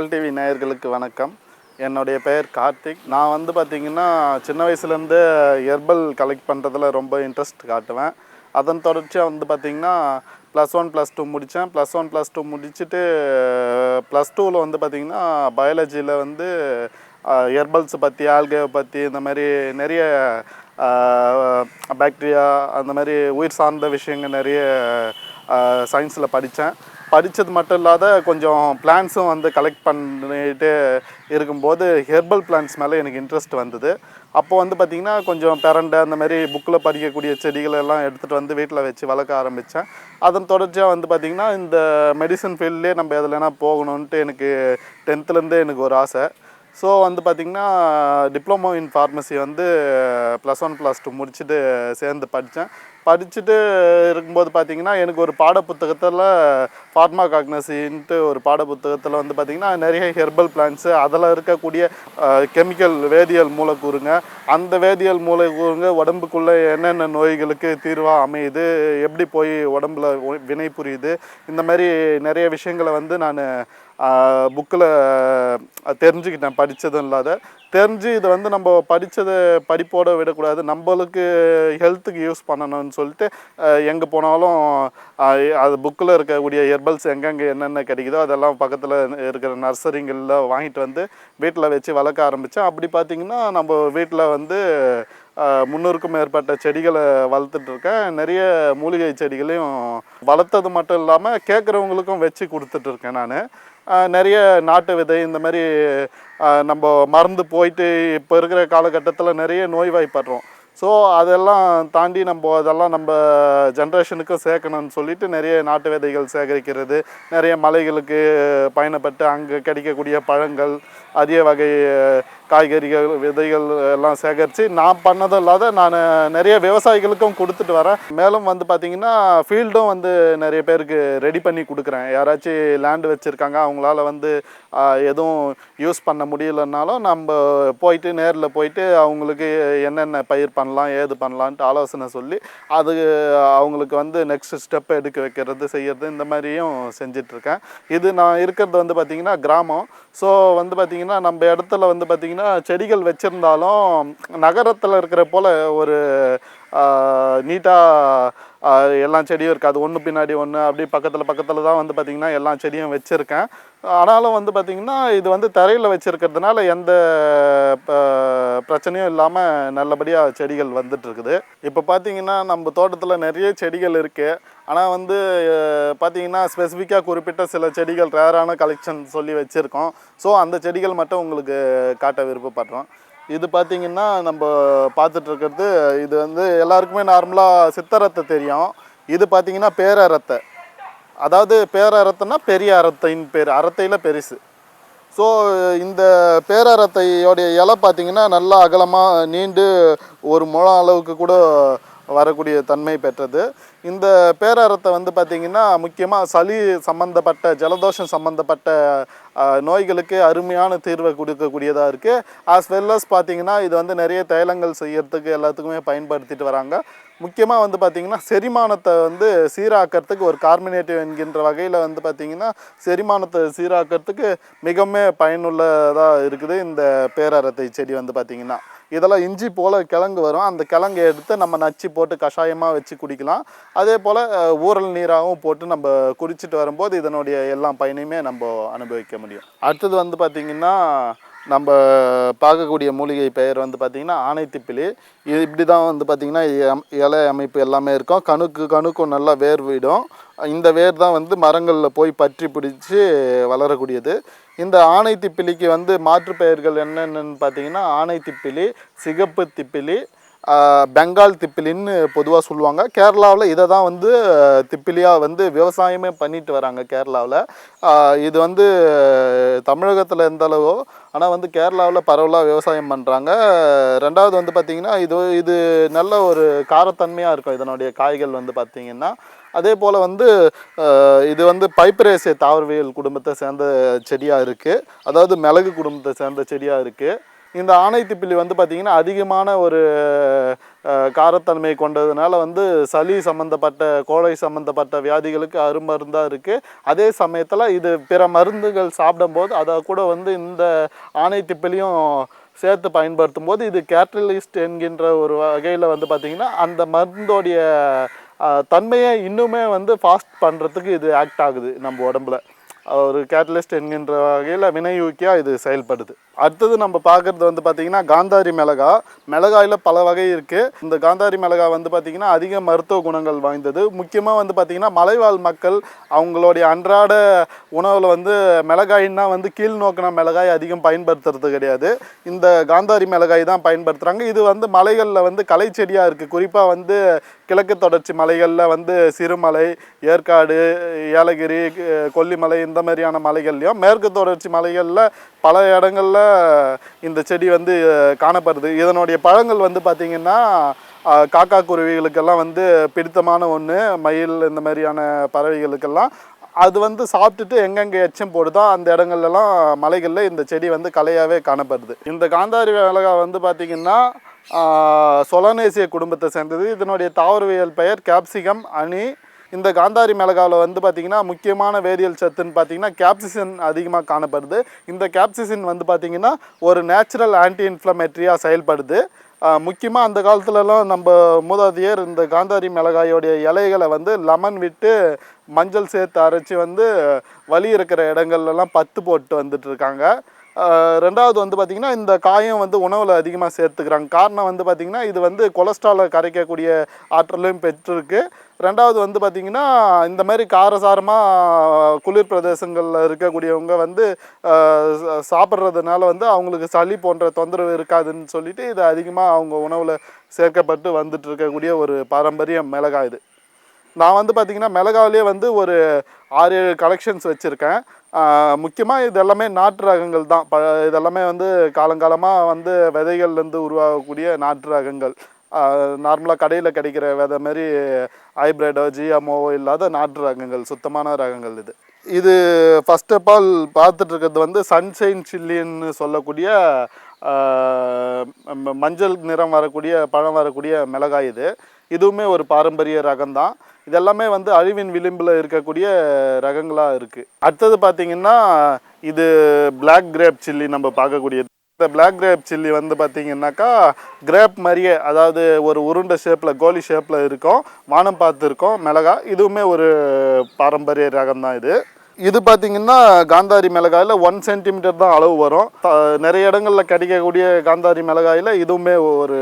மக்கள் டிவி நேயர்களுக்கு வணக்கம். என்னுடைய பெயர் கார்த்திக். நான் வந்து பார்த்திங்கன்னா சின்ன வயசுலேருந்து ஹெர்பல் கலெக்ட் பண்ணுறதுல ரொம்ப இன்ட்ரெஸ்ட் காட்டுவேன். அதன் தொடர்ச்சியாக வந்து பார்த்திங்கன்னா ப்ளஸ் ஒன் ப்ளஸ் டூ முடித்தேன் ப்ளஸ் ஒன் ப்ளஸ் டூ முடிச்சுட்டு ப்ளஸ் டூவில் வந்து பார்த்திங்கன்னா பயாலஜியில் வந்து ஹெர்பல்ஸ் பற்றி ஆல்கே பற்றி இந்த மாதிரி நிறைய பாக்டீரியா அந்த மாதிரி உயிர் சார்ந்த விஷயங்கள் நிறைய சயின்ஸில் படித்தேன் படித்தது மட்டும் இல்லாத கொஞ்சம் பிளான்ஸும் வந்து கலெக்ட் பண்ணிட்டு இருக்கும்போது ஹெர்பல் பிளான்ஸ் மேலே எனக்கு இன்ட்ரெஸ்ட் வந்தது. அப்போ வந்து பார்த்திங்கன்னா கொஞ்சம் பெரண்டை அந்த மாதிரி புக்கில் படிக்கக்கூடிய செடிகளெல்லாம் எடுத்துகிட்டு வந்து வீட்டில் வச்சு வளர்க்க ஆரம்பித்தேன் அதன் தொடர்ச்சியாக வந்து பார்த்திங்கன்னா இந்த மெடிசன் ஃபீல்ட்லேயே நம்ம எதுலனா போகணுன்ட்டு எனக்கு டென்த்துலேருந்தே எனக்கு ஒரு ஆசை. ஸோ வந்து பார்த்திங்கன்னா டிப்ளமோ இன் ஃபார்மசி வந்து ப்ளஸ் ஒன் ப்ளஸ் டூ முடிச்சுட்டு சேர்ந்து படித்தேன் படிச்சுட்டு இருக்கும்போது பார்த்திங்கன்னா எனக்கு ஒரு பாட புத்தகத்தில் ஃபார்மா காக்னசின்ட்டு ஒரு பாட புத்தகத்தில் வந்து பார்த்திங்கன்னா நிறைய ஹெர்பல் பிளான்ட்ஸு அதில் இருக்கக்கூடிய கெமிக்கல் வேதியியல் மூலக்கூறுங்க. அந்த வேதியியல் மூலக்கூறுங்க உடம்புக்குள்ளே என்னென்ன நோய்களுக்கு தீர்வாக அமையுது எப்படி போய் உடம்புல வினை புரியுது இந்த மாதிரி நிறைய விஷயங்களை வந்து நான் புக்கில் தெரிஞ்சுக்கிட்டேன் படித்ததும் இல்லாத. தெரிஞ்சு இதை வந்து நம்ம படித்ததை படிப்போட விடக்கூடாது. நம்மளுக்கு ஹெல்த்துக்கு யூஸ் பண்ணணும்னு சொல்லிட்டு எங்கே போனாலும் அது புக்கில் இருக்கக்கூடிய ஹெர்பல்ஸ் எங்கெங்கே என்னென்ன கிடைக்குதோ அதெல்லாம் பக்கத்தில் இருக்கிற நர்சரிங்களில் வாங்கிட்டு வந்து வீட்டில் வச்சு வளர்க்க ஆரம்பித்தேன் அப்படி பார்த்திங்கன்னா நம்ம வீட்டில் வந்து முந்நூறுக்கும் மேற்பட்ட செடிகளை வளர்த்துட்ருக்கேன் நிறைய மூலிகை செடிகளையும் வளர்த்தது மட்டும் இல்லாமல் கேட்குறவங்களுக்கும் வச்சு கொடுத்துட்ருக்கேன் நான். நிறைய நாட்டு விதை இந்த மாதிரி நம்ம மறந்து போயிட்டு இப்போ இருக்கிற காலகட்டத்தில் நிறைய நோய்வாய்ப்படுறோம். ஸோ அதெல்லாம் தாண்டி நம்ம அதெல்லாம் நம்ம ஜென்ரேஷனுக்கும் சேர்க்கணும்னு சொல்லிட்டு நிறைய நாட்டு விதைகள் சேகரிக்கிறது நிறைய மலைகளுக்கு பயணப்பட்டு அங்கே கிடைக்கக்கூடிய பழங்கள் அரிய வகை காய்கறிகள் விதைகள் எல்லாம் சேகரித்து நான் பண்ணதும் இல்லாத நான் நிறைய விவசாயிகளுக்கும் கொடுத்துட்டு வரேன். மேலும் வந்து பார்த்திங்கன்னா ஃபீல்டும் வந்து நிறைய பேருக்கு ரெடி பண்ணி கொடுக்குறேன். யாராச்சும் லேண்டு வச்சுருக்காங்க அவங்களால வந்து எதுவும் யூஸ் பண்ண முடியலன்னாலும் நம்ம போயிட்டு நேரில் போயிட்டு அவங்களுக்கு என்னென்ன பயிர் பண்ணலாம் ஏது பண்ணலான்ட்டு ஆலோசனை சொல்லி அது அவங்களுக்கு வந்து நெக்ஸ்ட் ஸ்டெப் எடுக்க வைக்கிறது செய்கிறது இந்த மாதிரியும் செஞ்சிட்ருக்கேன் இது நான் இருக்கிறது வந்து பார்த்திங்கன்னா கிராமம். ஸோ வந்து பார்த்திங்கன்னா நம்ம இடத்துல வந்து பார்த்திங்கன்னா செடிகள் வச்சுருந்தாலும் நகரத்தில் இருக்கிற போல் ஒரு நீட்டாக எல்லா செடியும் இருக்காது ஒன்று பின்னாடி ஒன்று அப்படி பக்கத்தில் பக்கத்தில் தான் வந்து பார்த்திங்கன்னா எல்லா செடியும் வச்சுருக்கேன். ஆனாலும் வந்து பார்த்திங்கன்னா இது வந்து தரையில் வச்சுருக்கிறதுனால எந்த பிரச்சனையும் இல்லாமல் நல்லபடியாக செடிகள் வந்துட்டு இருக்குது. இப்போ பார்த்தீங்கன்னா நம்ம தோட்டத்தில் நிறைய செடிகள் இருக்குது ஆனால் வந்து பார்த்திங்கன்னா ஸ்பெசிஃபிக்காக குறிப்பிட்ட சில செடிகள் ரேரான கலெக்ஷன் சொல்லி வச்சுருக்கோம். ஸோ அந்த செடிகள் மட்டும் உங்களுக்கு காட்ட விருப்பப்படுறோம். இது பார்த்தீங்கன்னா நம்ம பார்த்துட்டு இருக்கிறது இது வந்து எல்லாருக்குமே நார்மலாக சித்தரத்தை தெரியும். இது பார்த்தீங்கன்னா பேரரத்தை. அதாவது பேரரத்தைன்னா பெரிய அரத்தைன்னு பேர் அரத்தையில் பெருசு. ஸோ இந்த பேரரத்தையோடைய இலை பார்த்தீங்கன்னா நல்லா அகலமாக நீண்டு ஒரு முழம் அளவுக்கு கூட வரக்கூடிய தன்மை பெற்றது. இந்த பேரறத்தை வந்து பார்த்திங்கன்னா முக்கியமாக சளி சம்மந்தப்பட்ட ஜலதோஷம் சம்மந்தப்பட்ட நோய்களுக்கு அருமையான தீர்வை கொடுக்கக்கூடியதாக இருக்குது ஆஸ் வெல் அஸ் பார்த்திங்கன்னா இது வந்து நிறைய தைலங்கள் செய்யறதுக்கு எல்லாத்துக்குமே பயன்படுத்திட்டு வராங்க. முக்கியமாக வந்து பார்த்திங்கன்னா செரிமானத்தை வந்து சீராக்கிறதுக்கு ஒரு கார்மினேட்டிவ் என்கின்ற வகையில் வந்து பார்த்திங்கன்னா செரிமானத்தை சீராக்கிறதுக்கு மிகவும் பயனுள்ளதாக இருக்குது இந்த பேரரத்தை செடி வந்து பார்த்திங்கன்னா. இதெல்லாம் இஞ்சி போல் கிழங்கு வரும். அந்த கிழங்கை எடுத்து நம்ம நச்சு போட்டு கஷாயமாக வச்சு குடிக்கலாம். அதே போல் ஊரல் ஊறல் நீராகவும் போட்டு நம்ம குடிச்சிட்டு வரும்போது இதனுடைய எல்லா பயனையுமே நம்ம அனுபவிக்க முடியும். அடுத்தது வந்து பார்த்திங்கன்னா நம்ம பார்க்கக்கூடிய மூலிகை பெயர் வந்து பார்த்திங்கன்னா ஆனைத்திப்பிலி இது இப்படி தான் வந்து பார்த்திங்கன்னா இலை அமைப்பு எல்லாமே இருக்கும். கணுக்கு கணுக்கும் நல்லா வேர் விடும் இந்த வேர் தான் வந்து மரங்களில் போய் பற்றி பிடிச்சி வளரக்கூடியது. இந்த ஆனை திப்பிலிக்கு வந்து மாற்று பெயர்கள் என்னென்னு பார்த்தீங்கன்னா ஆனை திப்பிலி சிகப்பு திப்பிலி பெங்கால் திப்பிலின்னு பொதுவாக சொல்லுவாங்க. கேரளாவில் இதை தான் வந்து திப்பிலியாக வந்து விவசாயமே பண்ணிட்டு வராங்க கேரளாவில். இது வந்து தமிழகத்தில் எந்த அளவோ ஆனால் வந்து கேரளாவில் பரவலாக விவசாயம் பண்ணுறாங்க ரெண்டாவது வந்து பார்த்திங்கன்னா இது இது நல்ல ஒரு காரத்தன்மையாக இருக்கும் இதனுடைய காய்கள் வந்து பார்த்திங்கன்னா அதே போல் வந்து இது வந்து பைப்பரேசிய தாவரவியல் குடும்பத்தை சேர்ந்த செடியாக இருக்குது அதாவது மிளகு குடும்பத்தை சேர்ந்த செடியாக இருக்குது இந்த ஆனைத்திப்பிலி வந்து பார்த்திங்கன்னா அதிகமான ஒரு காரத்தன்மை கொண்டதுனால வந்து சளி சம்மந்தப்பட்ட கோழை சம்மந்தப்பட்ட வியாதிகளுக்கு அருமருந்தாக இருக்குது அதே சமயத்தில் இது பிற மருந்துகள் சாப்பிடும்போது அதை கூட வந்து இந்த ஆனைத்திப்பிலியும் சேர்த்து பயன்படுத்தும் போது இது கேட்டலிஸ்ட் என்கின்ற ஒரு வகையில் வந்து பார்த்திங்கன்னா அந்த மருந்தோடைய தன்மையை இன்னுமே வந்து ஃபாஸ்ட் பண்ணுறதுக்கு இது ஆக்ட் ஆகுது நம்ம உடம்புல. ஒரு கேட்டலிஸ்ட் என்கின்ற வகையில் வினையூக்கியாக இது செயல்படுது. அடுத்தது நம்ம பார்க்குறது வந்து பார்த்திங்கன்னா காந்தாரி மிளகா. மிளகாயில் பல வகை இருக்குது இந்த காந்தாரி மிளகா வந்து பார்த்திங்கன்னா அதிக மருத்துவ குணங்கள் வாய்ந்தது. முக்கியமாக வந்து பார்த்திங்கன்னா மலைவாழ் மக்கள் அவங்களுடைய அன்றாட உணவில் வந்து மிளகாயின்னா வந்து கீழ் நோக்கின மிளகாய் அதிகம் பயன்படுத்துறது கிடையாது. இந்த காந்தாரி மிளகாய் தான் பயன்படுத்துகிறாங்க இது வந்து மலைகளில் வந்து கலை செடியாக இருக்குது குறிப்பாக வந்து கிழக்கு தொடர்ச்சி மலைகளில் வந்து சிறுமலை ஏற்காடு ஏலகிரி கொல்லிமலை இந்த மாதிரியான மலைகள்லையும் மேற்கு தொடர்ச்சி மலைகளில் பல இடங்களில் இந்த செடி வந்து காணப்படுது. இதனுடைய பழங்கள் வந்து பார்த்திங்கன்னா காக்கா குருவிகளுக்கெல்லாம் வந்து பிடித்தமான ஒன்று மயில் இந்த மாதிரியான பறவைகளுக்கெல்லாம். அது வந்து சாப்பிட்டுட்டு எங்கெங்கே எச்சம் போடுதோ அந்த இடங்கள்லாம் மலைகளில் இந்த செடி வந்து கலையாகவே காணப்படுது. இந்த காந்தாரி மிளகா வந்து பார்த்திங்கன்னா சொலனேசிய குடும்பத்தை சேர்ந்தது. இதனுடைய தாவரவியல் பெயர் கேப்சிகம் அணி இந்த காந்தாரி மிளகாவில் வந்து பார்த்திங்கன்னா முக்கியமான வேதியியல் சத்துன்னு பார்த்தீங்கன்னா கேப்சிசின் அதிகமாக காணப்படுது. இந்த கேப்சிசின் வந்து பார்த்திங்கன்னா ஒரு நேச்சுரல் ஆன்டி இன்ஃப்ளமேட்ரியாக செயல்படுது முக்கியமாக அந்த காலத்துலலாம் நம்ம மூதாதையர் இந்த காந்தாரி மிளகாயோடைய இலைகளை வந்து லெமன் விட்டு மஞ்சள் சேர்த்து அரைச்சி வந்து வலி இருக்கிற இடங்கள்லாம் பத்து போட்டு வந்துட்டு இருக்காங்க. ரெண்டாவது வந்து பார்த்திங்கன்னா இந்த காயம் வந்து உணவில் அதிகமாக சேர்த்துக்கிறாங்க. காரணம் வந்து பார்த்திங்கன்னா இது வந்து கொலஸ்ட்ராலை கரைக்கக்கூடிய ஆற்றலையும் பெற்றிருக்கு. ரெண்டாவது வந்து பார்த்திங்கன்னா இந்த மாதிரி காரசாரமாக குளிர் பிரதேசங்களில் இருக்கக்கூடியவங்க வந்து சாப்பிட்றதுனால வந்து அவங்களுக்கு சளி போன்ற தொந்தரவு இருக்காதுன்னு சொல்லிட்டு இது அதிகமாக அவங்க உணவில் சேர்க்கப்பட்டு வந்துட்டு இருக்கக்கூடிய ஒரு பாரம்பரிய மிளகாய் இது. நான் வந்து பார்த்திங்கன்னா மிளகாவிலே வந்து ஒரு ஆறு ஏழு கலெக்ஷன்ஸ் வச்சுருக்கேன். முக்கியமாக இது எல்லாமே நாட்டு ரகங்கள் தான். ப இதெல்லாமே வந்து காலங்காலமாக வந்து விதைகள்லேருந்து உருவாகக்கூடிய நாட்டு ரகங்கள். நார்மலாக கடையில் கிடைக்கிற விதை மாதிரி ஹைப்ரிடோ ஜிஎம்ஓவோ இல்லாத நாட்டு ரகங்கள் சுத்தமான ரகங்கள் இது. இது ஃபஸ்ட் ஆஃப் ஆல் பார்த்துட்டு இருக்கிறது வந்து சன்ஷைன் சில்லின்னு சொல்லக்கூடிய ம- மஞ்சள் நிறம் வரக்கூடிய பழம் வரக்கூடிய மிளகாய் இது. இதுவுமே ஒரு பாரம்பரிய ரகம் தான். இதெல்லாமே வந்து அழிவின் விளிம்பில் இருக்கக்கூடிய ரகங்களாக இருக்குது அடுத்தது பார்த்தீங்கன்னா இது பிளாக் கிரேப் சில்லி நம்ம பார்க்கக்கூடியது. இந்த பிளாக் கிரேப் சில்லி வந்து பார்த்தீங்கன்னாக்கா கிரேப் மாதிரியே அதாவது ஒரு உருண்டை ஷேப்பில் கோலி ஷேப்பில் இருக்கும். வானம் பார்த்து இருக்கும் மிளகா. இதுவுமே ஒரு பாரம்பரிய ரகம் தான் இது. இது பார்த்தீங்கன்னா காந்தாரி மிளகாயில் ஒன் சென்டிமீட்டர் தான் அளவு வரும். நிறைய இடங்களில் கிடைக்கக்கூடிய காந்தாரி மிளகாயில் இதுவுமே ஒரு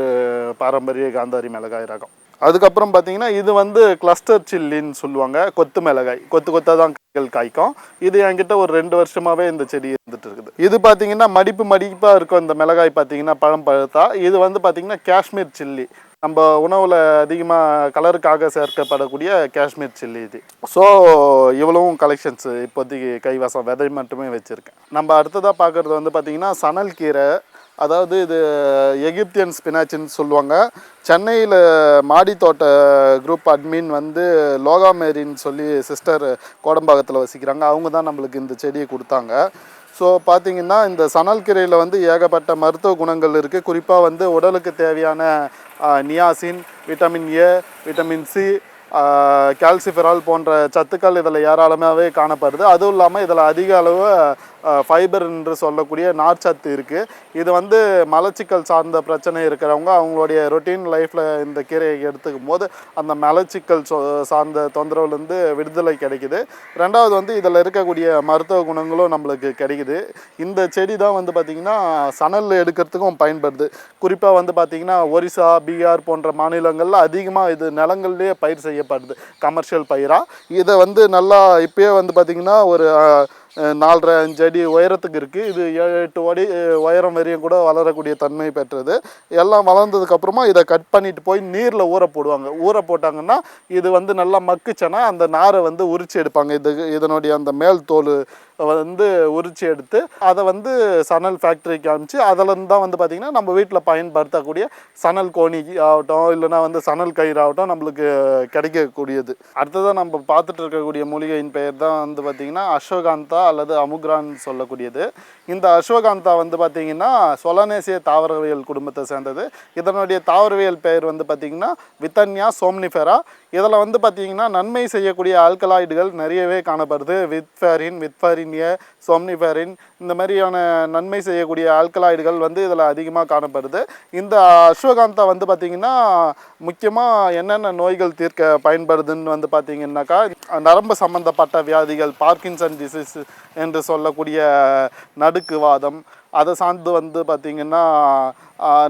பாரம்பரிய காந்தாரி மிளகாய் ரகம். அதுக்கப்புறம் பார்த்தீங்கன்னா இது வந்து கிளஸ்டர் சில்லின்னு சொல்லுவாங்க. கொத்து மிளகாய். கொத்து கொத்தாக தான் காய்கள் காய்க்கும். இது என்கிட்ட ஒரு ரெண்டு வருஷமாகவே இந்த செடி இருந்துட்டு இருக்குது. இது பார்த்தீங்கன்னா மடிப்பு மடிப்பாக இருக்கும் இந்த மிளகாய் பார்த்தீங்கன்னா பழம் பழுத்தா. இது வந்து பார்த்தீங்கன்னா காஷ்மீர் சில்லி நம்ம உணவில் அதிகமாக கலருக்காக சேர்க்கப்படக்கூடிய காஷ்மீர் சில்லி இது. ஸோ இவ்வளவும் கலெக்ஷன்ஸ் இப்போதைக்கு கைவசம். விதை மட்டுமே வச்சுருக்கேன். நம்ம அடுத்ததாக பார்க்குறது வந்து பார்த்திங்கன்னா சணல் கீரை. அதாவது இது எகிப்தியன் ஸ்பினாச்சின்னு சொல்லுவாங்க. சென்னையில் மாடி தோட்ட குரூப் அட்மின் வந்து லோகா மேரின்னு சொல்லி சிஸ்டர் கோடம்பாக்கத்தில் வசிக்கிறாங்க. அவங்க தான் நம்மளுக்கு இந்த செடியை கொடுத்தாங்க. ஸோ பார்த்தீங்கன்னா இந்த சணல் கீரையில் வந்து ஏகப்பட்ட மருத்துவ குணங்கள் இருக்குது குறிப்பாக வந்து உடலுக்கு தேவையான niacin vitamin A vitamin C calciferol போன்ற சத்துக்கள் இதில் ஏராளமாகவே காணப்படுது. அதுவும் இல்லாமல் இதில் அதிக அளவு ஃபைபர் என்று சொல்லக்கூடிய நார்ச்சத்து இருக்குது இது வந்து மலச்சிக்கல் சார்ந்த பிரச்சனை இருக்கிறவங்க அவங்களுடைய ரொட்டீன் லைஃப்பில் இந்த கீரையை எடுத்துக்கும் போது அந்த மலச்சிக்கல் சார்ந்த தொந்தரவுலேருந்து விடுதலை கிடைக்குது. ரெண்டாவது வந்து இதில் இருக்கக்கூடிய மருத்துவ குணங்களும் நம்மளுக்கு கிடைக்குது. இந்த செடி தான் வந்து பார்த்திங்கன்னா சணல் எடுக்கிறதுக்கும் பயன்படுது. குறிப்பாக வந்து பார்த்திங்கன்னா ஒரிசா பீகார் போன்ற மாநிலங்களில் அதிகமாக இது நிலங்கள்லேயே பயிர் செய்யப்படுது. கமர்ஷியல் பயிராக இதை வந்து நல்லா இப்போயே வந்து பார்த்திங்கன்னா ஒரு நாலரை அஞ்சு அடி உயரத்துக்கு இருக்குது இது ஏழு எட்டு அடி உயரம் வரையும் கூட வளரக்கூடிய தன்மை பெற்றது. எல்லாம் வளர்ந்ததுக்கப்புறமா இதை கட் பண்ணிட்டு போய் நீரில் ஊற போடுவாங்க. ஊற போட்டாங்கன்னா இது வந்து நல்லா மக்குச்சுன்னா அந்த நாரை வந்து உரிச்சு எடுப்பாங்க. இது இதனுடைய அந்த மேல் தோல் வந்து உரிச்சு எடுத்து அதை வந்து சணல் ஃபேக்ட்ரிக்கு அனுப்பிச்சு அதிலேருந்து தான் வந்து பார்த்திங்கன்னா நம்ம வீட்டில் பயன்படுத்தக்கூடிய சணல் கோணி ஆகட்டும் இல்லைன்னா வந்து சணல் கயிறு ஆகட்டும் நம்மளுக்கு கிடைக்கக்கூடியது. அடுத்ததாக நம்ம பார்த்துட்டு இருக்கக்கூடிய மூலிகையின் பெயர் தான் வந்து பார்த்திங்கன்னா அஸ்வகாந்தா அல்லது அமுக்ரான் சொல்லக்கூடியது. இந்த அஸ்வகாந்தா வந்து பார்த்திங்கன்னா சொலனேசிய தாவரவியல் குடும்பத்தை சேர்ந்தது. இதனுடைய தாவரவியல் பெயர் வந்து பார்த்திங்கன்னா வித்தன்யா சோம்னிஃபெரா. இதில் வந்து பார்த்திங்கன்னா நன்மை செய்யக்கூடிய ஆல்கலாய்டுகள் நிறையவே காணப்படுது. வித்ஃபேரின் ஏ சோம்னிஃபேரின் இந்த மாதிரியான நன்மை செய்யக்கூடிய ஆல்கலாய்டுகள் வந்து இதில் அதிகமாக காணப்படுது. இந்த அஸ்வகாந்தா வந்து பார்த்திங்கன்னா முக்கியமாக என்னென்ன நோய்கள் தீர்க்க பயன்படுதுன்னு வந்து பார்த்திங்கன்னாக்கா நரம்பு சம்பந்தப்பட்ட வியாதிகள் பார்க்கின்சன் டிசீஸ் என்று சொல்லக்கூடிய நடுக்குவாதம் அதை சார்ந்து வந்து பார்த்திங்கன்னா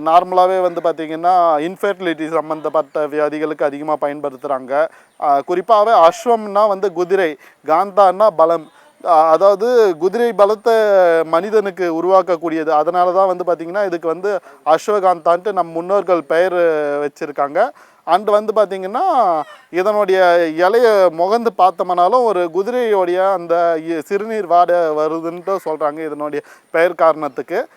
நார்மலாகவே வந்து பார்த்திங்கன்னா இன்ஃபெர்டிலிட்டி சம்மந்தப்பட்ட வியாதிகளுக்கு அதிகமாக பயன்படுத்துகிறாங்க குறிப்பாகவே அஸ்வம்னா வந்து குதிரை காந்தான்னா பலம் அதாவது குதிரை பலத்தை மனிதனுக்கு உருவாக்கக்கூடியது. அதனால தான் வந்து பார்த்திங்கன்னா இதுக்கு வந்து அஸ்வகாந்தான்ட்டு நம் முன்னோர்கள் பெயர் வச்சுருக்காங்க. அண்டு வந்து பார்த்திங்கன்னா இதனுடைய இலைய முகந்து பார்த்தோம்னாலும் ஒரு குதிரையோடைய அந்த இ- சிறுநீர் வாட வருதுன்ட்டு சொல்கிறாங்க இதனுடைய பெயர் காரணத்துக்கு.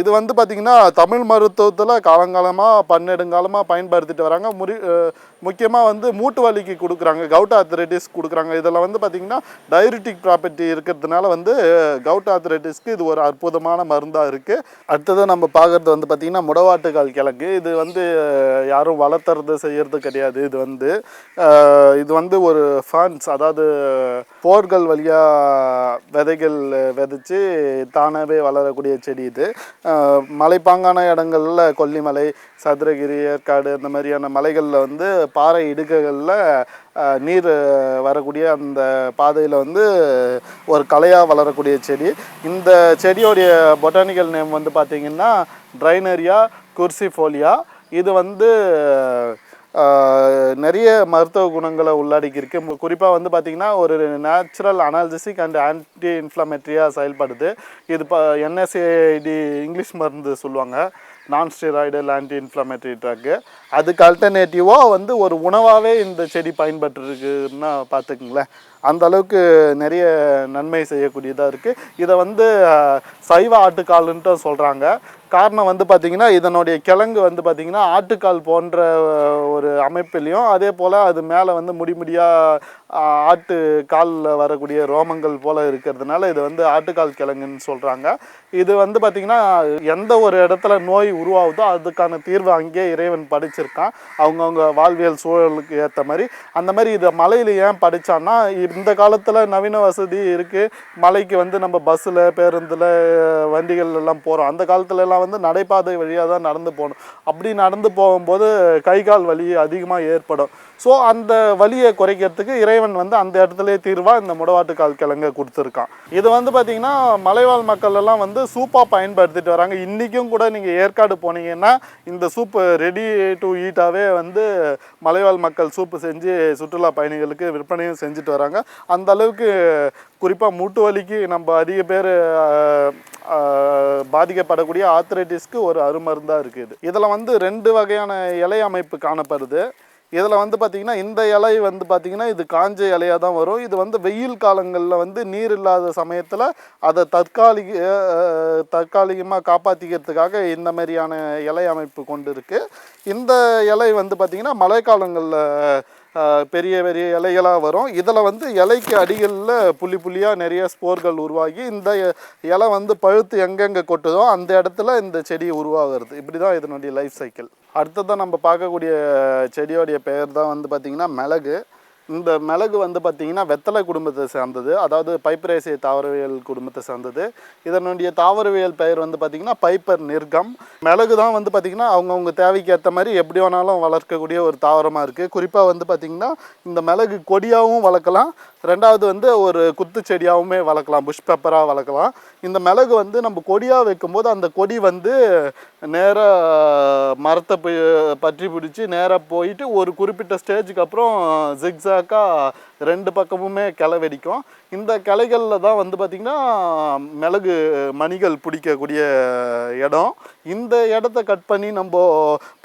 இது வந்து பார்த்திங்கன்னா தமிழ் மருத்துவத்தில் காலங்காலமாக பன்னெடுங்காலமாக பயன்படுத்திட்டு வராங்க. முறி முக்கியமாக வந்து மூட்டு வலிக்கு கொடுக்குறாங்க. கவுட் ஆர்த்தரைட்டிஸ் கொடுக்குறாங்க. இதில் வந்து பார்த்திங்கன்னா டைரிட்டிக் ப்ராப்பர்ட்டி இருக்கிறதுனால வந்து கவுட் ஆர்த்தரைட்டிஸ்க்கு இது ஒரு அற்புதமான மருந்தாக இருக்குது அடுத்தது நம்ம பார்க்குறது வந்து பார்த்திங்கன்னா முடவாட்டுக்கால் கிழங்கு. இது வந்து யாரும் வளர்த்துறது செய்கிறது கிடையாது. இது வந்து இது வந்து ஒரு ஃபன்ஸ் அதாவது போர்கள் வழியாக விதைகள் விதைச்சு தானாகவே வளரக்கூடிய செடி இது மலைப்பாங்கான இடங்களில் கொல்லிமலை சதுரகிரி ஏற்காடு அந்த மாதிரியான மலைகளில் வந்து பாறை இடுக்குகளில் நீர் வரக்கூடிய அந்த பாதையில் வந்து ஒரு கலையாக வளரக்கூடிய செடி. இந்த செடியோடைய பொட்டானிக்கல் நேம் வந்து பார்த்திங்கன்னா ட்ரைனரியா குர்சிஃபோலியா. இது வந்து நிறைய மருத்துவ குணங்களை உள்ளடக்கி இருக்கு. குறிப்பாக வந்து பார்த்திங்கன்னா ஒரு நேச்சுரல் அனாலிசிக் அண்ட் ஆன்டி இன்ஃப்ளமேட்ரியாக செயல்படுது. இது இப்போ என்எஸ்ஏடி இங்கிலீஷ் மருந்து சொல்லுவாங்க. நான் ஸ்டெராய்டல் ஆன்டி இன்ஃப்ளமேட்டரி ட்ரக்கு அதுக்கு அல்டர்னேட்டிவாக வந்து ஒரு உணவாகவே இந்த செடி பயன்பட்டுருக்குன்னா பார்த்துக்குங்களேன் அந்த அளவுக்கு நிறைய நன்மை செய்யக்கூடியதாக இருக்குது இதை வந்து சைவ ஆட்டுக்கால்ன்ட்டு சொல்கிறாங்க காரணம் வந்து பார்த்திங்கன்னா இதனுடைய கிழங்கு வந்து பார்த்திங்கன்னா ஆட்டுக்கால் போன்ற ஒரு அமைப்பிலையும் அதே போல் அது மேலே வந்து முடிமுடியாக ஆட்டு காலில் வரக்கூடிய ரோமங்கள் போல் இருக்கிறதுனால இது வந்து ஆட்டுக்கால் கிழங்குன்னு சொல்கிறாங்க இது வந்து பார்த்திங்கன்னா எந்த ஒரு இடத்துல நோய் உருவாகுதோ அதுக்கான தீர்வு அங்கேயே இறைவன் படிச்சிருக்கான். அவங்கவுங்க வாழ்வியல் சூழலுக்கு ஏற்ற மாதிரி. அந்த மாதிரி இதை மலையில் ஏன் படித்தான்னா இந்த காலத்தில் நவீன வசதி இருக்குது மலைக்கு வந்து நம்ம பஸ்ஸில் பேருந்தில் வண்டிகள் எல்லாம் போகிறோம் அந்த காலத்துல எல்லாம் வந்து நடைபாதை வழியாக தான் நடந்து போகணும். அப்படி நடந்து போகும்போது கை கால் வலி அதிகமாக ஏற்படும். ஸோ அந்த வலியை குறைக்கிறதுக்கு இறைவன் வந்து அந்த இடத்துலயே தீர்வாக இந்த முடவாட்டுக்கால் கிழங்கை கொடுத்துருக்கான். இது வந்து பார்த்திங்கன்னா மலைவாழ் மக்கள் எல்லாம் வந்து சூப்பாக பயன்படுத்திட்டு வராங்க. இன்றைக்கும் கூட நீங்கள் ஏற்காடு போனீங்கன்னா இந்த சூப்பு ரெடி டு ஈட்டாகவே வந்து மலைவாழ் மக்கள் சூப்பு செஞ்சு சுற்றுலா பயணிகளுக்கு விற்பனையும் செஞ்சுட்டு வராங்க. அந்த அளவுக்கு குறிப்பாக மூட்டு வலிக்கு நம்ம அதிக பேர் பாதிக்கப்படக்கூடிய ஆத்திரைட்டிஸ்க்கு ஒரு அருமருந்தாக இருக்குது. இதில் வந்து ரெண்டு வகையான இலை அமைப்பு காணப்படுது. இதில் வந்து பார்த்திங்கன்னா இந்த இலை வந்து பார்த்திங்கன்னா இது காஞ்ச இலையாக தான் வரும். இது வந்து வெயில் காலங்களில் வந்து நீர் இல்லாத சமயத்தில் அதை தற்காலிக தற்காலிகமாக காப்பாற்றிக்கிறதுக்காக இந்த மாதிரியான இலை அமைப்பு கொண்டு இருக்குது இந்த இலை வந்து பார்த்திங்கன்னா மழைக்காலங்களில் காலங்களில் பெரிய பெரிய இலைகளாக வரும். இதில் வந்து இலைக்கு அடிகளில் புள்ளி புள்ளியாக நிறைய ஸ்போர்கள் உருவாகி இந்த இலை வந்து பழுத்து எங்கெங்கே கொட்டுதோ அந்த இடத்துல இந்த செடி உருவாகிறது. இப்படி தான் இதனுடைய லைஃப் சைக்கிள் அடுத்ததான் நம்ம பார்க்கக்கூடிய செடியோடைய பெயர் தான் வந்து பார்த்திங்கன்னா மிளகு. இந்த மிளகு வந்து பார்த்திங்கன்னா வெத்தலை குடும்பத்தை சேர்ந்தது. அதாவது பைப்பரேசிய தாவரவியல் குடும்பத்தை சேர்ந்தது. இதனுடைய தாவரவியல் பெயர் வந்து பார்த்திங்கன்னா பைப்பர் நிர்கம். மிளகு தான் வந்து பார்த்திங்கன்னா அவங்கவுங்க தேவைக்கு ஏற்ற மாதிரி எப்படி வேணாலும் வளர்க்கக்கூடிய ஒரு தாவரமாக இருக்குது குறிப்பாக வந்து பார்த்திங்கன்னா இந்த மிளகு கொடியாகவும் வளர்க்கலாம். ரெண்டாவது வந்து ஒரு குத்து செடியாகவுமே வளர்க்கலாம். புஷ் பெப்பராக வளர்க்கலாம். இந்த மிளகு வந்து நம்ம கொடியாக வைக்கும்போது அந்த கொடி வந்து நேராக மரத்தை போய் பற்றி பிடிச்சி நேராக போயிட்டு ஒரு குறிப்பிட்ட ஸ்டேஜுக்கு அப்புறம் ஜிக்ஸாக்காக ரெண்டு பக்கமுமே கிளை வெடிக்கும். இந்த கிளைகளில் தான் வந்து பார்த்திங்கன்னா மிளகு மணிகள் பிடிக்கக்கூடிய இடம். இந்த இடத்த கட் பண்ணி நம்ம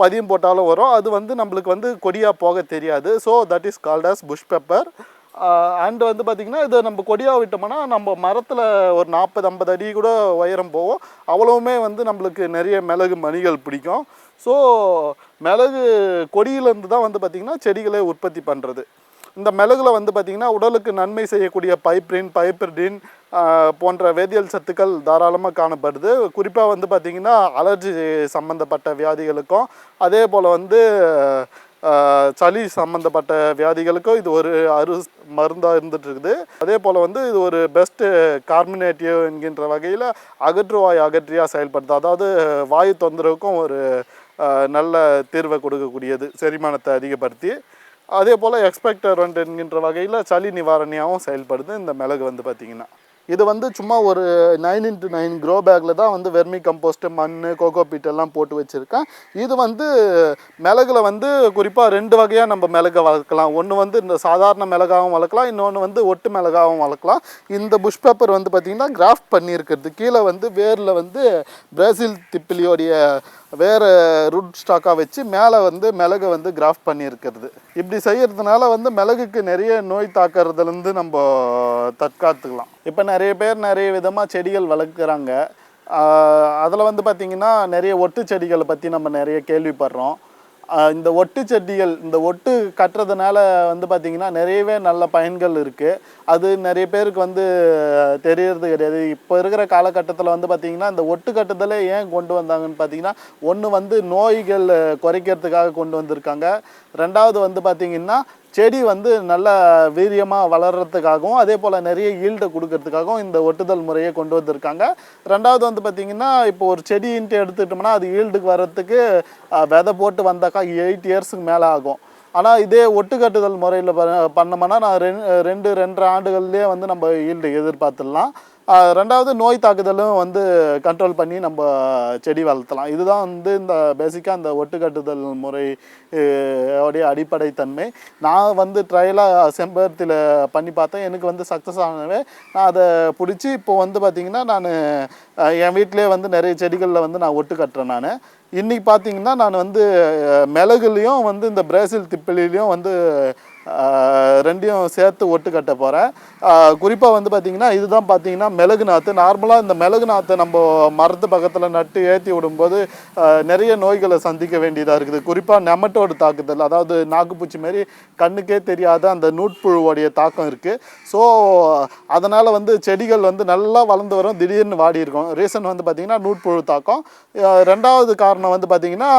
பதியம் போட்டாலும் வரும். அது வந்து நம்மளுக்கு வந்து கொடியாக போக தெரியாது. So that is called as bush pepper and வந்து பார்த்திங்கன்னா இது நம்ம கொடியாக விட்டோம்னா நம்ம மரத்தில் ஒரு நாற்பது ஐம்பது அடி கூட உயரம் போவோம் அவ்வளவுமே வந்து நம்மளுக்கு நிறைய மிளகு மணிகள் பிடிக்கும். ஸோ மிளகு கொடியிலேருந்து தான் வந்து பார்த்திங்கன்னா செடிகளை உற்பத்தி பண்ணுறது இந்த மிளகுல வந்து பார்த்திங்கன்னா உடலுக்கு நன்மை செய்யக்கூடிய பைப்ரின் பைப்ரிடின் போன்ற வேதியியல் சத்துக்கள் தாராளமாக காணப்படுது. குறிப்பாக வந்து பார்த்திங்கன்னா அலர்ஜி சம்மந்தப்பட்ட வியாதிகளுக்கும் அதே போல் வந்து சளி சம்மந்தப்பட்ட வியாதிகளுக்கும் இது ஒரு அரு மருந்தாக இருந்துட்டு இருக்குது அதே போல் வந்து இது ஒரு பெஸ்ட்டு கார்மினேட்டிவ் என்கின்ற வகையில் அகற்றுவாய் அகற்றியாக செயல்படுது. அதாவது வாயு தொந்தரவுக்கும் ஒரு நல்ல தீர்வை கொடுக்கக்கூடியது செரிமானத்தை அதிகப்படுத்தி. அதே போல் எக்ஸ்பெக்டரண்ட் என்கின்ற வகையில் சளி நிவாரணியாகவும் செயல்படுது. இந்த மிளகு வந்து பார்த்திங்கன்னா இது வந்து சும்மா ஒரு நைன் இன்ட்டு நைன் க்ரோ பேக்கில் தான் வந்து வெர்மி கம்போஸ்ட்டு மண் கோகோ பீட் எல்லாம் போட்டு வச்சுருக்கேன். இது வந்து மிளகுல வந்து குறிப்பாக ரெண்டு வகையாக நம்ம மிளகை வளர்க்கலாம். ஒன்று வந்து இந்த சாதாரண மிளகாவும் வளர்க்கலாம் இன்னொன்று வந்து ஒட்டு மிளகாவும் வளர்க்கலாம். இந்த புஷ் பேப்பர் வந்து பார்த்திங்கன்னா கிராஃப்ட் பண்ணியிருக்கிறது. கீழே வந்து வேரில் வந்து பிரேசில் திப்பிலியோடைய வேறு ரூட் ஸ்டாக்காக வச்சு மேலே வந்து மிளகை வந்து கிராஃப்ட் பண்ணியிருக்கிறது. இப்படி செய்கிறதுனால வந்து மிளகுக்கு நிறைய நோய் தாக்குறதுலேருந்து நம்ம தற்காத்துக்கலாம். இப்போ நிறைய பேர் நிறைய விதமாக செடிகள் வளர்க்குறாங்க. அதில் வந்து பார்த்திங்கன்னா நிறைய ஒட்டு செடிகளை பற்றி நம்ம நிறைய கேள்விப்படுறோம். இந்த ஒட்டு செடிகள் இந்த ஒட்டு கட்டுறதுனால வந்து பார்த்திங்கன்னா நிறையவே நல்ல பயன்கள் இருக்குது அது நிறைய பேருக்கு வந்து தெரியறது கிடையாது. இப்போ இருக்கிற காலகட்டத்தில் வந்து பார்த்திங்கன்னா இந்த ஒட்டு கட்டுதலே ஏன் கொண்டு வந்தாங்கன்னு பார்த்தீங்கன்னா ஒன்று வந்து நோய்கள் குறைக்கிறதுக்காக கொண்டு வந்திருக்காங்க. ரெண்டாவது வந்து பார்த்திங்கன்னா செடி வந்து நல்ல வீரியமாக வளர்கிறதுக்காகவும் அதே போல் நிறைய ஈல்டை கொடுக்கறதுக்காகவும் இந்த ஒட்டுதல் முறையை கொண்டு வந்திருக்காங்க. ரெண்டாவது வந்து பார்த்திங்கன்னா இப்போ ஒரு செடின்ட்டு எடுத்துக்கிட்டோம்னா அது ஈல்டுக்கு வர்றதுக்கு விதை போட்டு வந்தாக்கா எயிட் இயர்ஸுக்கு மேலே ஆகும். ஆனால் இதே ஒட்டுக்கட்டுதல் முறையில் முறையில் பண்ணோம்னா நான் ரெண்டு ரெண்டு ரெண்டரை ஆண்டுகள்லேயே வந்து நம்ம ஈல்டு எதிர்பார்த்துடலாம். ரெண்டாவது நோய் தாக்குதலும் வந்து கண்ட்ரோல் பண்ணி நம்ம செடி வளர்த்தலாம். இதுதான் வந்து இந்த பேசிக்காக இந்த ஒட்டு கட்டுதல் முறை உடைய அடிப்படை தன்மை நான் வந்து ட்ரையலாக செம்பருத்தியில் பண்ணி பார்த்தேன். எனக்கு வந்து சக்ஸஸ் ஆனவே நான் அதை பிடிச்சி இப்போ வந்து பார்த்திங்கன்னா நான் என் வீட்டிலே வந்து நிறைய செடிகளில் வந்து நான் ஒட்டு கட்டுறேன் நான். இன்றைக்கி பார்த்தீங்கன்னா நான் வந்து மிளகுலேயும் மிளகுலையும் வந்து இந்த பிரேசில் திப்பிலையும் வந்து ரெண்டையும் சேர்த்து ஒட்டு கட்ட போகிறேன் குறிப்பாக வந்து பார்த்திங்கன்னா இதுதான் பார்த்தீங்கன்னா மிளகு நாற்று நார்மலாக இந்த மிளகு நாற்று நம்ம மரத்து பக்கத்தில் நட்டு ஏற்றி விடும்போது நிறைய நோய்களை சந்திக்க வேண்டியதாக இருக்குது. குறிப்பாக நெமட்டோடு தாக்குதல் அதாவது நாக்குப்பூச்சி மாரி கண்ணுக்கே தெரியாத அந்த நூட்புழுவோடைய தாக்கம் இருக்குது ஸோ அதனால் வந்து செடிகள் வந்து நல்லா வளர்ந்து வரும் திடீர்னு வாடி இருக்கும். ரீசன் வந்து பார்த்திங்கன்னா நூட்புழு தாக்கம். ரெண்டாவது காரணம் வந்து பார்த்திங்கன்னா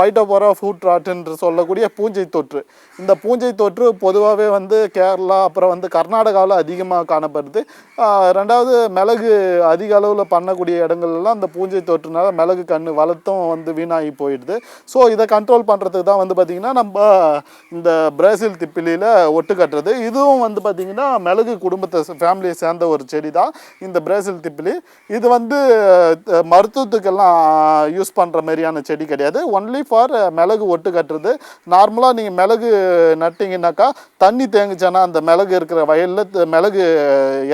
பைட்டோபோரா ஃபுட் ராட்டுன்ற சொல்லக்கூடிய பூஞ்சை தொற்று. இந்த பூஞ்சை தொற்று பொதுவாகவே வந்து கேரளா அப்புறம் வந்து கர்நாடகாவில் அதிகமாக காணப்படுது. ரெண்டாவது மிளகு அதிக அளவில் பண்ணக்கூடிய இடங்கள்லாம் அந்த பூஞ்சை தொற்றுனால மிளகு கன்று வளர்த்தும் வந்து வீணாகி போயிடுது. ஸோ இதை கண்ட்ரோல் பண்ணுறதுக்கு தான் வந்து பார்த்திங்கன்னா நம்ம இந்த பிரேசில் திப்பிலியில் ஒட்டு கட்டுறது. இதுவும் வந்து பார்த்திங்கன்னா மிளகு குடும்பத்தை ஃபேமிலியை சேர்ந்த ஒரு செடி தான் இந்த பிரேசில் திப்பிலி. இது வந்து மருத்துவத்துக்கெல்லாம் யூஸ் பண்ணுற மாதிரியான செடி கிடையாது. ஒன்லி ஃபார் மிளகு ஒட்டு கட்டுறது. நார்மலாக நீங்கள் மிளகு நட்டிங்கனாக்கா தண்ணி தேங்குச்சுன்னா அந்த மிளகு இருக்கிற வயலில் மிளகு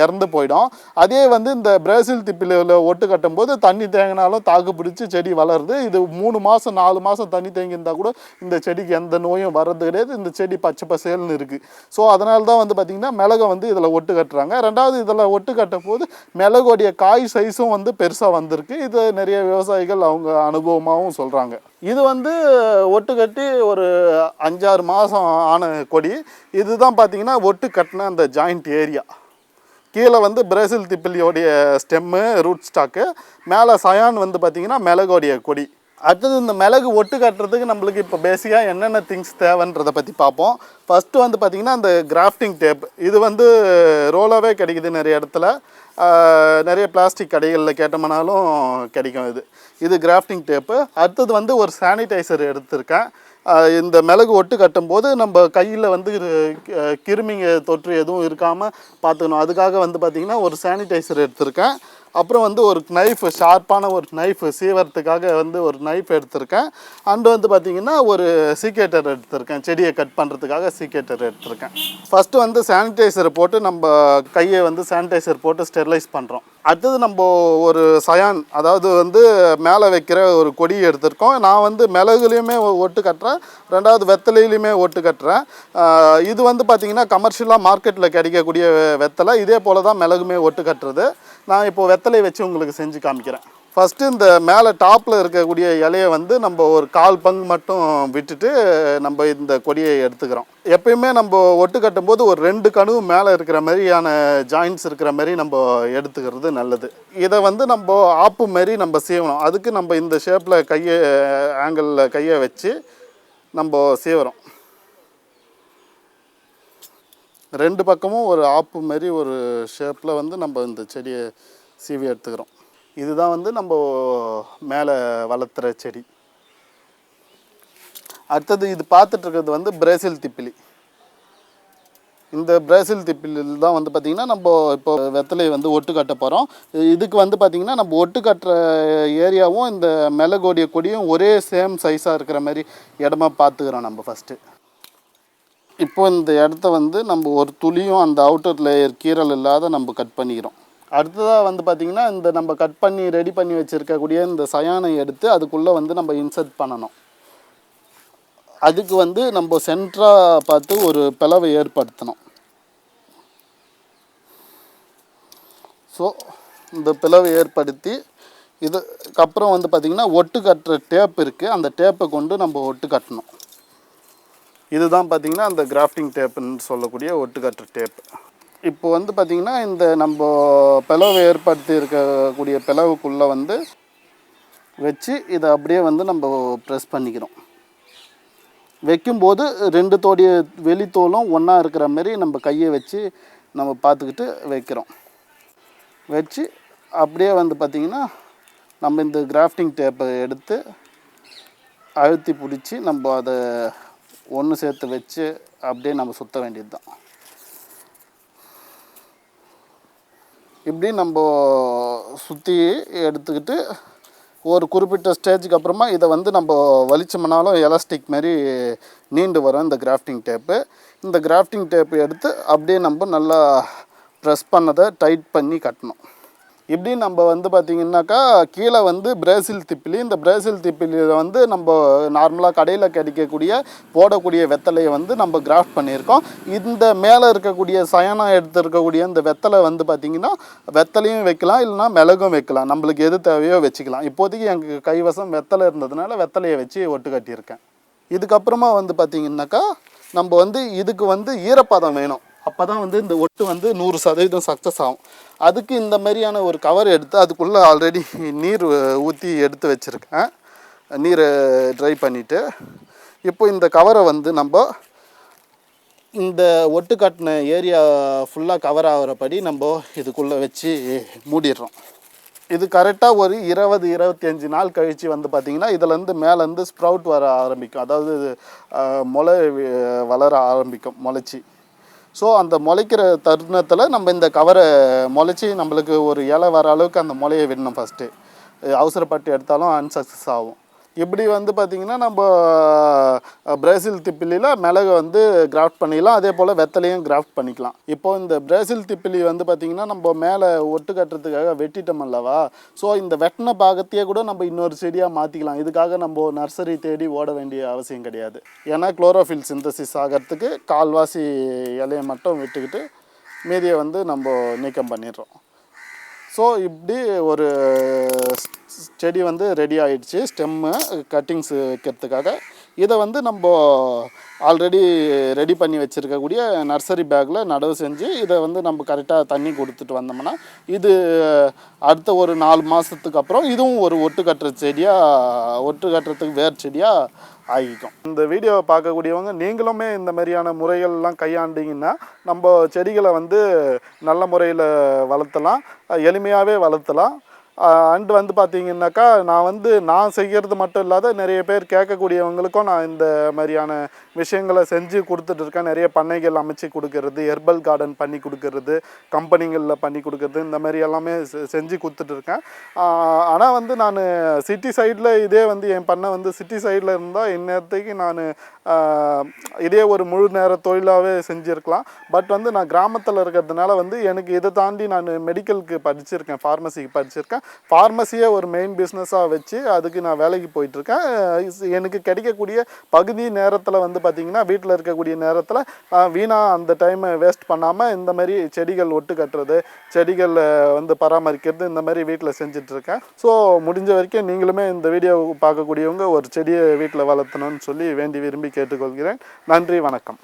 இறந்து போயிடும். அதே வந்து இந்த பிரேசில் திப்பிலியில் ஒட்டு கட்டும்போது தண்ணி தேங்கினாலும் தாக்கு பிடிச்சி செடி வளருது. இது மூணு மாதம் நாலு மாதம் தண்ணி தேங்கியிருந்தா கூட இந்த செடிக்கு எந்த நோயும் வர்றது கிடையாது. இந்த செடி பச்சை பசேல்னு இருக்குது ஸோ அதனால தான் வந்து பார்த்திங்கன்னா மிளகை வந்து இதில் ஒட்டு கட்டுறாங்க. ரெண்டாவது இதில் ஒட்டு கட்டும் போது மிளகுடைய காய் சைஸும் வந்து பெருசாக வந்திருக்கு. இது நிறைய விவசாயிகள் அவங்க அனுபவமாகவும் சொல்கிறாங்க இது வந்து ஒட்டு கட்டி ஒரு அஞ்சாறு மாதம் ஆன கொடி. இதுதான் பார்த்தீங்கன்னா ஒட்டு கட்டின அந்த ஜாயிண்ட் ஏரியா கீழே வந்து பிரேசில் திப்பிலியோடைய ஸ்டெம்மு ரூட் ஸ்டாக்கு மேலே சயான் வந்து பார்த்திங்கன்னா மிளகோடைய கொடி. அடுத்தது இந்த மிளகு ஒட்டு கட்டுறதுக்கு நம்மளுக்கு இப்போ பேசிக்காக என்னென்ன திங்ஸ் தேவைன்றதை பற்றி பார்ப்போம். ஃபஸ்ட்டு வந்து பார்த்திங்கன்னா அந்த கிராஃப்டிங் டேப் இது வந்து ரோலாகவே கிடைக்குது நிறைய இடத்துல. நிறைய பிளாஸ்டிக் கடைகளில் கேட்டோம்னாலும் கிடைக்கும் இது. இது கிராஃப்டிங் டேப்பு அடுத்தது வந்து ஒரு சானிடைசர் எடுத்திருக்கேன். இந்த மிளகு ஒட்டு கட்டும்போது நம்ம கையில் வந்து கிருமிங்க தொற்று எதுவும் இருக்காமல் பார்த்துக்கணும். அதுக்காக வந்து பார்த்திங்கன்னா ஒரு சானிடைசர் எடுத்திருக்கேன். அப்புறம் வந்து ஒரு நைஃப் ஷார்ப்பான ஒரு நைஃப் சீவரத்துக்காக வந்து ஒரு நைஃப் எடுத்திருக்கேன். அண்டு வந்து பார்த்திங்கன்னா ஒரு சீக்கேட்டர் எடுத்திருக்கேன். செடியை கட் பண்ணுறதுக்காக சீக்கேட்டர் எடுத்திருக்கேன். ஃபஸ்ட்டு வந்து சானிடைசர் போட்டு நம்ம கையை வந்து சானிடைசர் போட்டு ஸ்டெர்லைஸ் பண்ணுறோம் அடுத்தது நம்ம ஒரு சயான் அதாவது வந்து மேலே வைக்கிற ஒரு கொடி எடுத்திருக்கோம். நான் வந்து மிளகுலையுமே ஒட்டு கட்டுறேன். ரெண்டாவது வெத்தலையிலையுமே ஒட்டு கட்டுறேன். இது வந்து பார்த்திங்கன்னா கமர்ஷியலாக மார்க்கெட்டில் கிடைக்கக்கூடிய வெத்தலை. இதே போல் தான் மிளகுமே ஒட்டு கட்டுறது. நான் இப்போ வெத்தலை வச்சு உங்களுக்கு செஞ்சு காமிக்கிறேன். ஃபஸ்ட்டு இந்த மேலே டாப்பில் இருக்கக்கூடிய இலையை வந்து நம்ம ஒரு கால் பங்கு மட்டும் விட்டுட்டு நம்ம இந்த கொடியை எடுத்துக்கிறோம். எப்பயுமே நம்ம ஒட்டு கட்டும்போது ஒரு ரெண்டு கணுவு மேலே இருக்கிற மாதிரியான ஜாயின்ஸ் இருக்கிற மாதிரி நம்ம எடுத்துக்கிறது நல்லது. இதை வந்து நம்ம ஆப்பு மாரி நம்ம சீவணும். அதுக்கு நம்ம இந்த ஷேப்பில் கையை ஆங்கிளில் கையை வச்சு நம்ம சீவுறோம். ரெண்டு பக்கமும் ஒரு ஆப்பு மாரி ஒரு ஷேப்பில் வந்து நம்ம இந்த செடியை சீவி எடுத்துக்கிறோம். இதுதான் வந்து நம்ம மேலே வளர்த்துற செடி. அடுத்தது இது பார்த்துட்ருக்கிறது வந்து பிரேசில் திப்பிலி. இந்த பிரேசில் திப்பிலில் தான் வந்து பார்த்திங்கன்னா நம்ம இப்போ வெத்தலையை வந்து ஒட்டு கட்ட போகிறோம் இதுக்கு வந்து பார்த்திங்கன்னா நம்ம ஒட்டு கட்டுற ஏரியாவும் இந்த மிளகோடைய கொடியும் ஒரே சேம் சைஸாக இருக்கிற மாதிரி இடமா பார்த்துக்கிறோம் நம்ம ஃபஸ்ட்டு இப்போ இந்த இடத்த வந்து நம்ம ஒரு துளியும் அந்த அவுட்டர் லேயர் கீறல் இல்லாத நம்ம கட் பண்ணிக்கிறோம். அடுத்ததாக வந்து பார்த்திங்கன்னா இந்த நம்ம கட் பண்ணி ரெடி பண்ணி வச்சுருக்கக்கூடிய இந்த சயானை எடுத்து அதுக்குள்ளே வந்து நம்ம இன்சர்ட் பண்ணணும். அதுக்கு வந்து நம்ம சென்டராக பார்த்து ஒரு பிளவை ஏற்படுத்தணும். ஸோ இந்த பிளவை ஏற்படுத்தி இதுக்கப்புறம் வந்து பார்த்திங்கன்னா ஒட்டு கட்டுற டேப் இருக்குது அந்த டேப்பை கொண்டு நம்ம ஒட்டு கட்டணும். இதுதான் பார்த்திங்கன்னா அந்த கிராஃப்டிங் டேப்புன்னு சொல்லக்கூடிய ஒட்டு கட்டுற டேப் இப்போ வந்து பார்த்திங்கன்னா இந்த நம்ம பிளவு ஏற்படுத்தி இருக்கக்கூடிய பிளவுக்குள்ளே வந்து வச்சு இதை அப்படியே வந்து நம்ம ப்ரெஸ் பண்ணிக்கிறோம் வைக்கும்போது ரெண்டு தோடைய வெளித்தோலும் ஒன்றா இருக்கிற மாதிரி நம்ம கையை வச்சு நம்ம பார்த்துக்கிட்டு வைக்கிறோம். வச்சு அப்படியே வந்து பார்த்திங்கன்னா நம்ம இந்த கிராஃப்டிங் டேப்பை எடுத்து அழுத்தி பிடிச்சி நம்ம அதை ஒன்று சேர்த்து வச்சு அப்படியே நம்ம சுற்ற வேண்டியது தான் இப்படி நம்ம சுற்றி எடுத்துக்கிட்டு ஒரு குறிப்பிட்ட ஸ்டேஜுக்கு அப்புறமா இதை வந்து நம்ம வலிச்சோம்னாலும் எலாஸ்டிக் மாதிரி நீண்டு வரும் இந்த கிராஃப்டிங் டேப்பு இந்த கிராஃப்டிங் டேப்பு எடுத்து அப்படியே நம்ம நல்லா ப்ரெஸ் பண்ணதை டைட் பண்ணி கட்டணும். இப்படி நம்ம வந்து பார்த்திங்கனாக்கா கீழே வந்து பிரேசில் திப்பிலி. இந்த பிரேசில் திப்பிலியில் வந்து நம்ம நார்மலாக கடையில் கிடைக்கக்கூடிய போடக்கூடிய வெத்தலையை வந்து நம்ம கிராஃப்ட் பண்ணியிருக்கோம். இந்த மேலே இருக்கக்கூடிய சயனம் எடுத்துருக்கக்கூடிய இந்த வெத்தலை வந்து பார்த்திங்கன்னா வெத்தலையும் வைக்கலாம் இல்லைனா மிளகும் வைக்கலாம். நம்மளுக்கு எது தேவையோ வச்சுக்கலாம். இப்போதைக்கு எங்கள் கைவசம் வெத்தலை இருந்ததுனால வெத்தலையை வச்சு ஒட்டு கட்டியிருக்கேன். இதுக்கப்புறமா வந்து பார்த்திங்கனாக்கா நம்ம வந்து இதுக்கு வந்து ஈரப்பதம் வேணும். அப்போ தான் வந்து இந்த ஒட்டு வந்து நூறு சதவீதம் சக்ஸஸ் ஆகும். அதுக்கு இந்த மாதிரியான ஒரு கவர் எடுத்து அதுக்குள்ளே ஆல்ரெடி நீர் ஊற்றி எடுத்து வச்சுருக்கேன். நீரை ட்ரை பண்ணிவிட்டு இப்போ இந்த கவரை வந்து நம்ம இந்த ஒட்டு கட்டின ஏரியா ஃபுல்லாக கவர் ஆகிறபடி நம்ம இதுக்குள்ளே வச்சு மூடிடுறோம். இது கரெக்டாக ஒரு இருபது இருபத்தஞ்சி நாள் கழித்து வந்து பார்த்திங்கன்னா இதுலேருந்து மேலேருந்து ஸ்ப்ரவுட் வர ஆரம்பிக்கும். அதாவது முளை வளர ஆரம்பிக்கும் முளைச்சி. ஸோ அந்த முளைக்கிற தருணத்தில் நம்ம இந்த கவரை முளைச்சி நம்மளுக்கு ஒரு இலை வர அளவுக்கு அந்த முளையை விடணும் ஃபஸ்ட்டு அவசரப்பட்டு எடுத்தாலும் அன்சக்ஸஸ் ஆகும். இப்படி வந்து பார்த்திங்கன்னா நம்ம பிரேசில் திப்பிலியில் மிளகு வந்து கிராஃப்ட் பண்ணிக்கலாம் அதே போல் வெத்தலையும் கிராஃப்ட் பண்ணிக்கலாம். இப்போ இந்த பிரேசில் திப்பிலி வந்து பார்த்திங்கன்னா நம்ம மேலே ஒட்டு கட்டுறதுக்காக வெட்டிட்டோம் அல்லவா? ஸோ இந்த வெட்டின பாகத்தையே கூட நம்ம இன்னொரு செடியாக மாற்றிக்கலாம் இதுக்காக நம்ம நர்சரி தேடி ஓட வேண்டிய அவசியம் கிடையாது. ஏன்னா குளோரோஃபில் சிந்தசிஸ் ஆகிறதுக்கு கால்வாசி இலையை மட்டும் விட்டுக்கிட்டு மீதியை வந்து நம்ம நீக்கம் பண்ணிடுறோம். ஸோ இப்படி ஒரு செடி வந்து ரெடி ஆகிடுச்சு ஸ்டெம்மு கட்டிங்ஸ் வைக்கிறதுக்காக. இதை வந்து நம்ம ஆல்ரெடி ரெடி பண்ணி வச்சுருக்கக்கூடிய நர்சரி பேக்கில் நடவு செஞ்சு இதை வந்து நம்ம கரெக்டாக தண்ணி கொடுத்துட்டு வந்தோம்னா இது அடுத்த ஒரு நாலு மாதத்துக்கு அப்புறம் இதுவும் ஒரு ஒட்டு கட்டுற செடியாக ஒட்டு கட்டுறதுக்கு வேர் செடியாக ஆகிக்கும். இந்த வீடியோவை பார்க்கக்கூடியவங்க நீங்களுமே இந்த மாதிரியான முறைகள்லாம் கையாண்டிங்கன்னா நம்ம செடிகளை வந்து நல்ல முறையில் வளர்த்தலாம் எளிமையாகவே வளர்த்தலாம். அண்டு வந்து பார்த்தீங்கன்னாக்கா நான் வந்து நான் செய்கிறது மட்டும் இல்லாத நிறைய பேர் கேட்கக்கூடியவங்களுக்கும் நான் இந்த மாதிரியான விஷயங்களை செஞ்சு கொடுத்துட்ருக்கேன் நிறைய பண்ணைகள் அமைச்சு கொடுக்கறது ஹெர்பல் கார்டன் பண்ணி கொடுக்கறது கம்பெனிகளில் பண்ணி கொடுக்கறது இந்த மாதிரி எல்லாமே செஞ்சு கொடுத்துட்ருக்கேன் ஆனால் வந்து நான் சிட்டி சைடில் இதே வந்து என் பண்ணை வந்து சிட்டி சைடில் இருந்தால் இந்நேரத்துக்கு நான் இதே ஒரு முழு நேர தொழிலாகவே செஞ்சுருக்கலாம். பட் வந்து நான் கிராமத்தில் இருக்கிறதுனால வந்து எனக்கு இதை தாண்டி நான் மெடிக்கலுக்கு படிச்சிருக்கேன் ஃபார்மசிக்கு படிச்சிருக்கேன். ஃபார்மசியை ஒரு மெயின் பிஸ்னஸாக வச்சு அதுக்கு நான் வேலைக்கு போயிட்டுருக்கேன். எனக்கு கிடைக்கக்கூடிய பகுதி நேரத்தில் வந்து பார்த்திங்கன்னா வீட்டில் இருக்கக்கூடிய நேரத்தில் வீணாக அந்த டைமை வேஸ்ட் பண்ணாமல் இந்த மாதிரி செடிகள் ஒட்டு கட்டுறது செடிகளை வந்து பராமரிக்கிறது இந்த மாதிரி வீட்டில் செஞ்சிட்ருக்கேன் ஸோ முடிஞ்ச வரைக்கும் நீங்களுமே இந்த வீடியோ பார்க்கக்கூடியவங்க ஒரு செடியை வீட்டில் வளர்த்தணும்னு சொல்லி வேண்டி விரும்பி கேட்டுக்கொள்கிறேன். நன்றி வணக்கம்.